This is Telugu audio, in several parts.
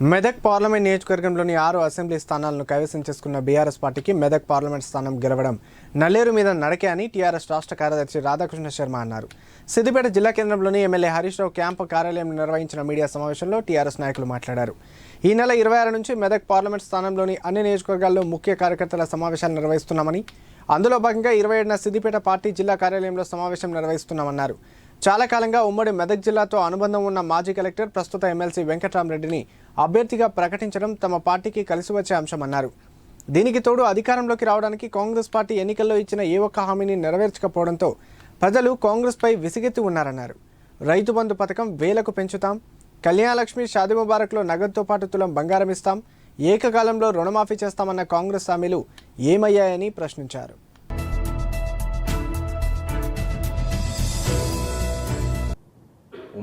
మెదక్ పార్లమెంట్ నియోజకవర్గంలోని ఆరు అసెంబ్లీ స్థానాలను కైవసం చేసుకున్న బీఆర్ఎస్ పార్టీకి మెదక్ పార్లమెంట్ స్థానం గెలవడం నల్లేరు మీద నడకే అని టీఆర్ఎస్ రాష్ట్ర కార్యదర్శి రాధాకృష్ణ శర్మ అన్నారు. సిద్దిపేట జిల్లా కేంద్రంలోని ఎమ్మెల్యే హరీష్ రావు క్యాంపు కార్యాలయం నిర్వహించిన మీడియా సమావేశంలో టీఆర్ఎస్ నాయకులు మాట్లాడారు. ఈ నెల ఇరవై ఆరు నుంచి మెదక్ పార్లమెంట్ స్థానంలోని అన్ని నియోజకవర్గాల్లో ముఖ్య కార్యకర్తల సమావేశాలు నిర్వహిస్తున్నామని అందులో భాగంగా ఇరవై ఏడున సిద్దిపేట పార్టీ జిల్లా కార్యాలయంలో సమావేశం నిర్వహిస్తున్నామన్నారు. చాలా కాలంగా ఉమ్మడి మెదక్ జిల్లాతో అనుబంధం ఉన్న మాజీ కలెక్టర్ ప్రస్తుత ఎమ్మెల్సీ వెంకటరామరెడ్డిని అభ్యర్థిగా ప్రకటించడం తమ పార్టీకి కలిసి వచ్చే అంశమన్నారు దీనికి తోడు అధికారంలోకి రావడానికి కాంగ్రెస్ పార్టీ ఎన్నికల్లో ఇచ్చిన ఏ ఒక్క హామీని నెరవేర్చకపోవడంతో ప్రజలు కాంగ్రెస్పై విసిగెత్తి ఉన్నారన్నారు. రైతు బంధు పథకం వేలకు పెంచుతాం కళ్యాణలక్ష్మి షాది ముబారక్లో నగదుతో పాటు తులం బంగారం ఇస్తాం ఏకకాలంలో రుణమాఫీ చేస్తామన్న కాంగ్రెస్ హామీలు ఏమయ్యాయని ప్రశ్నించారు.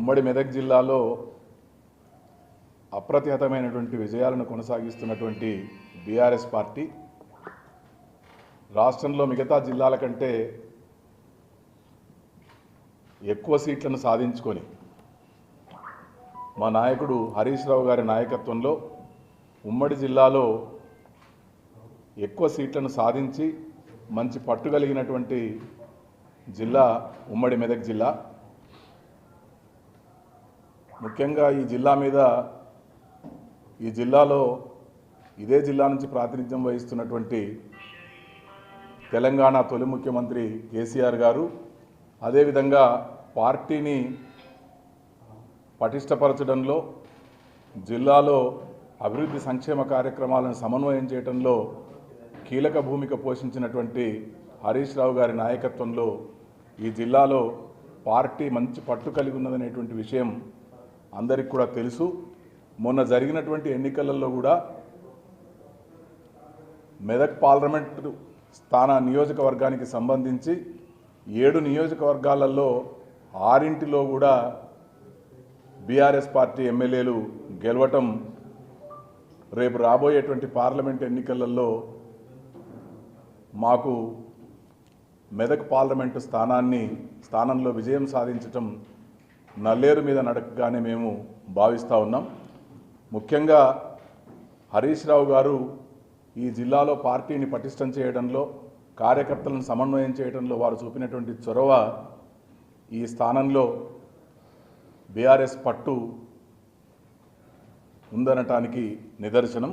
ఉమ్మడి మెదక్ జిల్లాలో అప్రతిహతమైనటువంటి విజయాలను కొనసాగిస్తున్నటువంటి బీఆర్ఎస్ పార్టీ రాష్ట్రంలో మిగతా జిల్లాల కంటే ఎక్కువ సీట్లను సాధించుకొని మా నాయకుడు హరీష్ రావు గారి నాయకత్వంలో ఉమ్మడి జిల్లాలో ఎక్కువ సీట్లను సాధించి మంచి పట్టుగలిగినటువంటి జిల్లా ఉమ్మడి మెదక్ జిల్లా. ముఖ్యంగా ఈ జిల్లా మీద ఈ జిల్లాలో ఇదే జిల్లా నుంచి ప్రాతినిధ్యం వహిస్తున్నటువంటి తెలంగాణ తొలి ముఖ్యమంత్రి కేసీఆర్ గారు అదేవిధంగా పార్టీని పటిష్టపరచడంలో జిల్లాలో అభివృద్ధి సంక్షేమ కార్యక్రమాలను సమన్వయం చేయడంలో కీలక భూమిక పోషించినటువంటి హరీష్ రావు గారి నాయకత్వంలో ఈ జిల్లాలో పార్టీ మంచి పట్టు కలిగి ఉన్నదనేటువంటి విషయం అందరికి కూడా తెలుసు. మొన్న జరిగినటువంటి ఎన్నికలలో కూడా మెదక్ పార్లమెంటు స్థాన నియోజకవర్గానికి సంబంధించి ఏడు నియోజకవర్గాలలో ఆరింటిలో కూడా బీఆర్ఎస్ పార్టీ ఎమ్మెల్యేలు గెలవటం రేపు రాబోయేటువంటి పార్లమెంట్ ఎన్నికలలో మాకు మెదక్ పార్లమెంటు స్థానాన్ని స్థానంలో విజయం సాధించటం నల్లేరు మీద నడకగానే మేము భావిస్తూ ఉన్నాం. ముఖ్యంగా హరీష్ రావు గారు ఈ జిల్లాలో పార్టీని పటిష్టం చేయడంలో కార్యకర్తలను సమన్వయం చేయడంలో వారు చూపినటువంటి చొరవ ఈ స్థానంలో బీఆర్ఎస్ పట్టు ఉందనటానికి నిదర్శనం.